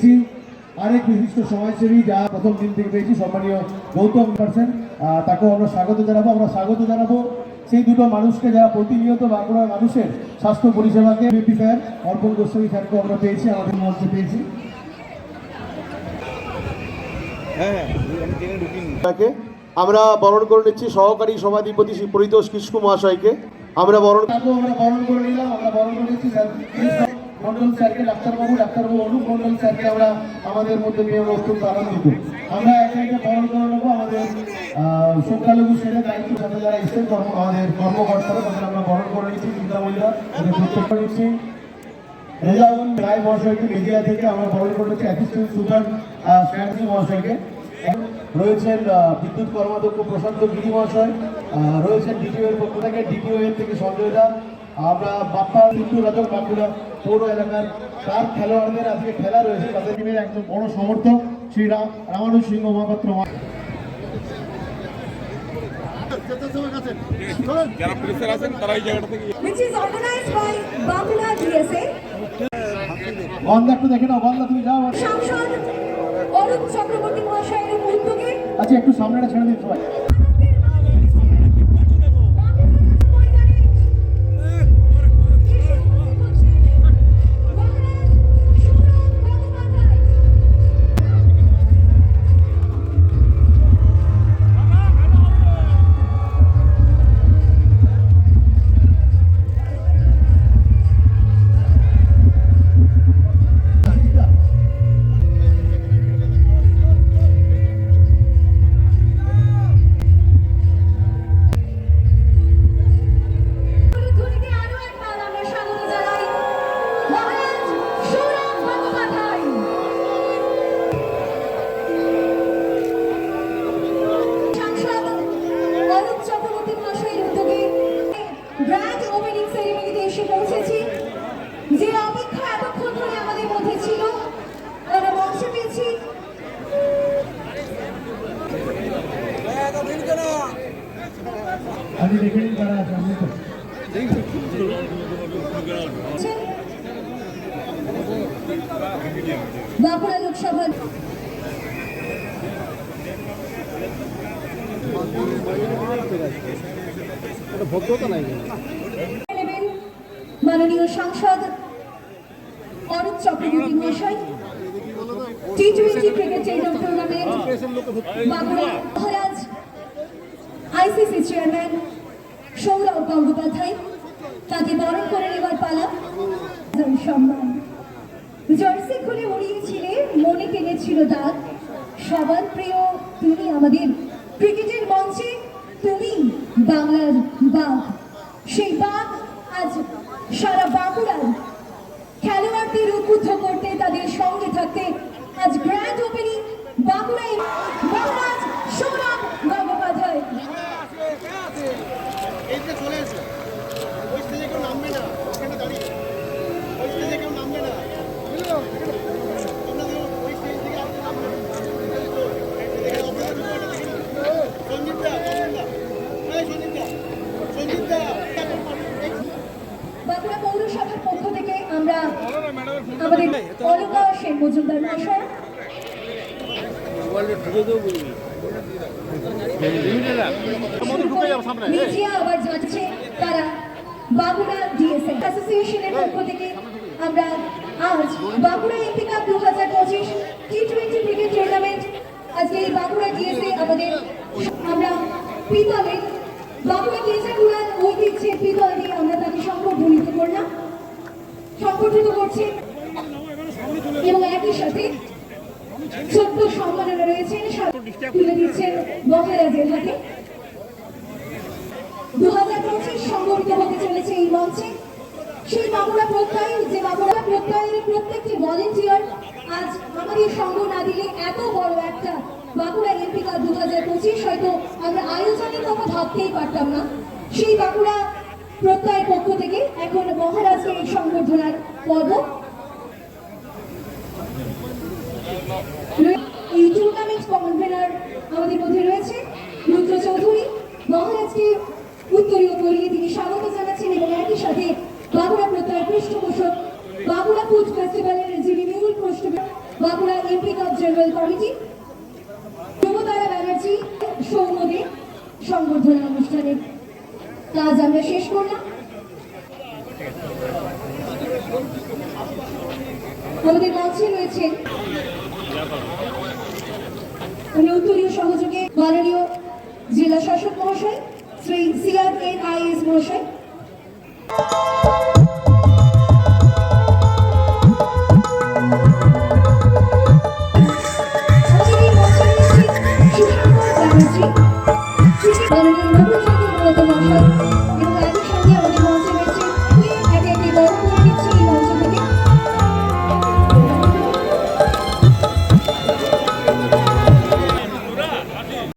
পেয়েছি। আরেক বিশিষ্ট সমাজসেবী যা প্রথম দিন থেকে পেয়েছি সম্মানীয় গৌতম পার্সেন। তাকেও আমরা স্বাগত জানাব আমরা স্বাগত জানাব। সেই দুটো মানুষকে যারা প্রতিনিয়ত বাঁকুড়ার মানুষের স্বাস্থ্য পরিষেবাকে বিপি স্যার অর্পণ গোস্বামী স্যারকে আমরা পেয়েছি আমাদের মঞ্চে পেয়েছি। তাকে আমরা বরণ করে নিচ্ছি সহকারী সভাধিপতি শ্রী পরিতোষ কৃষ্ণ মহাশয়কে। আমরা বরণ আমরা বরণ করে নিলাম আমরা বরণ করে নিচ্ছি। স্যার মন্ডল স্যারকে ডাক্তারবাবু ডাক্তারবাবু অনুপ মন্ডল স্যারকে আমরা আমাদের মধ্যে নিয়ে অত্যন্ত আনন্দিত আমরা একে একে বরণ করে নেব, আমাদের সংখ্যালঘু শ্রেণির দায়িত্ব সাথে যারা এসছেন আমাদের কর্মকর্তারা তাদের আমরা বরণ করে নিচ্ছি, চিন্তাময়ীরা তাদের প্রত্যেক নিচ্ছি। রেজাউন রায় মহাশয়কে মিডিয়া থেকে আমরা বরণ করে নিচ্ছি, অ্যাসিস্ট্যান্ট সুপার স্ট্র্যাটেজি মহাশয়কে। রয়েছেন বিদ্যুৎ কর্মাধ্যক্ষ প্রশান্ত গিরি মহাশয় রয়েছেন ডিটিও এর পক্ষ থেকে ডিটিও এর থেকে সঞ্জয় দা আমরা বাপ্পা কিন্তু রাজক বাঁকুড়া। পৌর এলাকার তার খেলোয়াড়দের আজকে খেলা রয়েছে। তাদের টিমের একজন বড় সমর্থক শ্রী রাম রামানুজ সিংহ মহাপাত্র যারা আছেন তারা এই জায়গাটা থেকে গন্ধা একটু দেখে নাও গন্ধা তুমি যাও। সাংসদ অরূপ চক্রবর্তী মহাশয়ের উদ্যোগে আচ্ছা একটু সামনেটা ছেড়ে দিন সবাই। যে অপেক্ষা এতক্ষণ ধরে আমাদের মধ্যে ছিল আমরা মঞ্চে পেয়েছি। আমি দেখে নিন তারা আছে আমি তো। বাঁকুড়া লোকসভা। নেবেন মাননীয় সাংসদ অরূপ চক্রবর্তী মহাশয় T twenty cricket টেনিম tournament Maharaj ICC chairman Sourav Gangopadhyay, তাকে বরণ করে নেবার পালা। সম্মান। জার্সি খুলে উড়িয়েছিলে, মনে টেনেছিল দাগ। সবার প্রিয়, তুমি আমাদের ক্রিকেটের মঞ্চে, তুমি বাংলার বাঘ সেই বাঘ আজ সারা বাঁকুড়ার খেলোয়াড়দের উদ্বুদ্ধ করতে তাদের সঙ্গে থাকতে আজ গ্র্যান্ড ওপেনিং বাঁকুড়ায় মহারাজ সৌরভ গঙ্গোপাধ্যায় এইদিকে চলে এসো ওই স্টেজে কেউ নামবে না ওখানে দাঁড়িয়ে ওই স্টেজে কেউ নামবে না বুঝলো তোমরা তো ওই স্টেজ থেকে আর কেউ নামবে না সঞ্জীবদা সঞ্জীবদা এই সঞ্জীবদা সঞ্জীবদা বাঁকুড়া পৌরসভার পক্ষ থেকে আমরা আমাদের অলকা ডিএসএ পঁচিশ টি টোয়েন্টি ক্রিকেট টুর্নামেন্ট আজকে এই বাঁকুড়া ডিএসএ আমাদের আমরা পিতলে, বাঁকুড়া কেঁচাকুড়ার ঐতিহ্যের পিতল দিয়ে আমরা তাকে সংবর্ধনিত করলাম। সংগঠিত করছে সাথে ছোট্ট সম্মাননা রয়েছেন তুলে দিচ্ছেন মহারাজের হাতে। দু হাজার পঁচিশ সংগঠিত হতে চলেছে এই মঞ্চে। সেই বাঁকুড়া প্রত্যয়, যে বাঁকুড়া প্রত্যয়ের প্রত্যেকটি ভলেন্টিয়ার আজ আমাদের সঙ্গ না দিলে এত বড় একটা বাঁকুড়া এমপি কাপ দু হাজার পঁচিশ হয়তো আমরা আয়োজনের কথা ভাবতেই পারতাম না। সেই বাঁকুড়া প্রত্যয়ের পক্ষ থেকে এখন মহারাজকে এই সংবর্ধনার পর্ব এই টুর্নামেন্ট কনভেনার আমাদের মধ্যে রয়েছে রুদ্র চৌধুরী। মহারাজকে উত্তরীয় পরিয়ে তিনি স্বাগত জানাচ্ছেন এবং একই সাথে বাঁকুড়া প্রত্যয় পৃষ্ঠপোষক বাঁকুড়া ফুড ফেস্টিভ্যালের যিনি মূল পৃষ্ঠ Bankura MP cup general committee যুবতারা Banerjee সৌম্যদে সংবর্ধনা অনুষ্ঠানের কাজ আমরা শেষ করলাম। আমাদের মঞ্চে রয়েছেন উনি উত্তরীয় সহযোগে মাননীয় জেলা শাসক মহাশয় শ্রী সিআর এন আইএস মহাশয়।